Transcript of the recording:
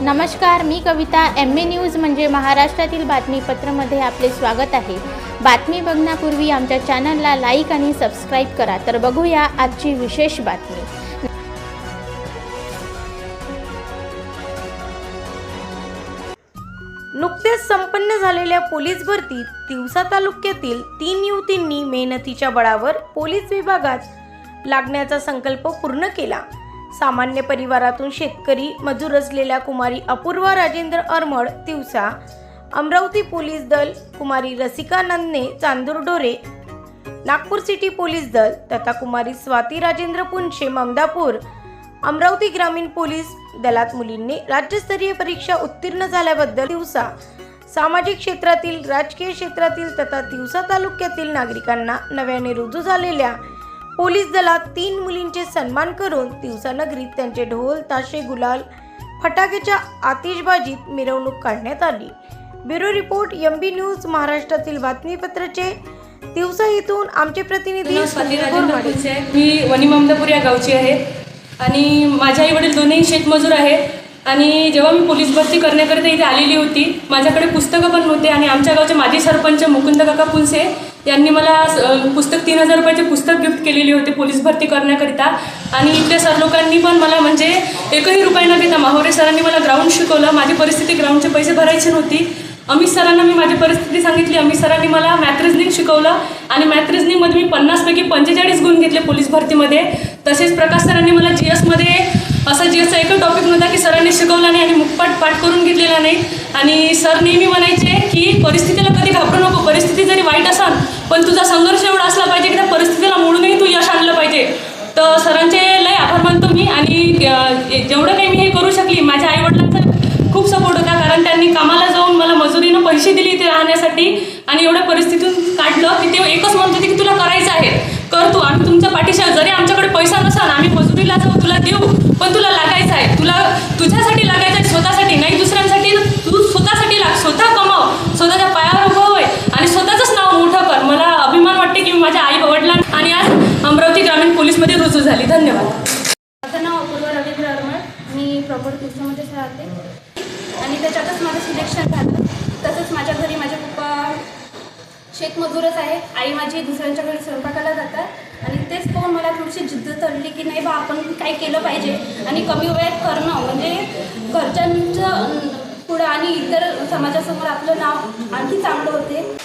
नमस्कार मी कविता M A news म्हणजे महाराष्ट्रातील बातमीपत्रमध्ये आपले स्वागत आहे. बातमी बघण्यापूर्वी आमच्या चॅनलला लाईक आणि सबस्क्राईब करा. तर बघूया आजची विशेष बातमी. नुकतेच संपन्न झालेल्या पोलीस भरतीत दिवसा तालुक्यातील तीन युवतींनी मेहनतीच्या बळावर पोलीस विभागात लागण्याचा संकल्प पूर्ण केला. सामान्य परिवारातून शेतकरी मजूर असलेल्या कुमारी अपूर्वा राजेंद्र अरमड तिवसा अमरावती पोलीस दल कुमारी रसिका नंदने चांदूर डोरे नागपूर सिटी पोलीस दल तथा कुमारी स्वाती राजेंद्र पुंशे ममदापूर अमरावती ग्रामीण पोलीस दलात मुलींनी राज्यस्तरीय परीक्षा उत्तीर्ण झाल्याबद्दल दिवसा सामाजिक क्षेत्रातील राजकीय क्षेत्रातील तथा दिवसा तालुक्यातील नागरिकांना नव्याने रुजू झालेल्या पोलीस दलात तीन मुलींचे सन्मान करून दिवसा नगरीत त्यांचे ढोल ताशे गुलाल फटाक्याच्या आतिषबाजीत मिरवणूक काढण्यात आली. Bureau report M B news महाराष्ट्रातील बातमीपत्राचे दिवसा येथून आमचे प्रतिनिधी. मी वनी ममदापूर या गावची आहे. आणि माझे आई वडील दोन्ही शेतमजूर आहेत. आणि जेव्हा मी पोलीस भरती करण्याकरिता इथे आलेली होती माझ्याकडे पुस्तकं पण नव्हते आणि आमच्या गावचे माजी सरपंच मुकुंद काका पुनसे यांनी मला पुस्तक तीन हजार रुपयाचे पुस्तक गिफ्ट केलेली होती पोलीस भरती करण्याकरिता. आणि इथल्या सर लोकांनी पण मला म्हणजे एकही रुपये न घेता माहोरे सरांनी मला ग्राउंड शिकवलं. माझी परिस्थिती ग्राउंडचे पैसे भरायचे नव्हती. अमित सरांना मी माझी परिस्थिती सांगितली. अमित सरांनी मला मॅथ शिकवलं. आणि मॅथ मी पन्नासपैकी पंचेचाळीस गुण घेतले पोलीस भरतीमध्ये. तसेच प्रकाश सरांनी मला जी एसमध्ये असा जी एसचा एकच टॉपिक नव्हता की सरांनी शिकवला नाही आणि मुखपाट पाठ करून घेतलेला नाही. आणि सर नेहमी म्हणायचे की परिस्थितीला कधी घाबरू नको परिस्थिती जरी वाईट असाल पण तुझा संघर्ष एवढा असला पाहिजे की त्या परिस्थितीला मोडूनही तू यश आणलं पाहिजे तर सरांचे लय आभार मानतो मी आणि जेवढं काही मी हे करू शकली माझ्या आईवडिलांचा खूप सपोर्ट होता कारण त्यांनी कामाला जाऊन मला मजुरीनं पैसे दिले इथे राहण्यासाठी आणि एवढ्या परिस्थितीतून काढलं की ते एकच म्हणत होते की तुला करायचं आहे. कर तू आम्ही तुमच्या पाठीशा जरी आमच्याकडे पैसा नसाल आम्ही मजुरीला जाऊ तुला देऊ पण तुला लागायचं आहे. तुला तुझ्यासाठी लागायचं आहे स्वतःसाठी नाही दुसऱ्यांसाठी तू स्वतःसाठी लाग स्वतः कमाव स्वतःच्या पायावर उभं होय आणि स्वतःचंच नाव मोठं कर. मला अभिमान वाटते की मी माझ्या आई वडिलांना आणि आज अमरावती ग्रामीण पोलीसमध्ये रुजू झाली. धन्यवाद. माझं नाव अपूर्व रवींद्र अरमळ मी प्रॉपर दिवसामध्येच राहते. आणि त्याच्यातच माझं सिलेक्शन झालं. तसंच माझ्या घरी माझ्या पप्पा शेतमजूरच आहे आई माझी दुसऱ्यांच्या घरी स्वयंपाकाला जातात. आणि तेच पाहून मला थोडीशी जिद्द चढली की नाही बा आपण काही केलं पाहिजे. आणि कमी वयात करणं म्हणजे घरच्यांचं पुढं आणि इतर समाजासमोर आपलं नाव आणखी चांगलं होते.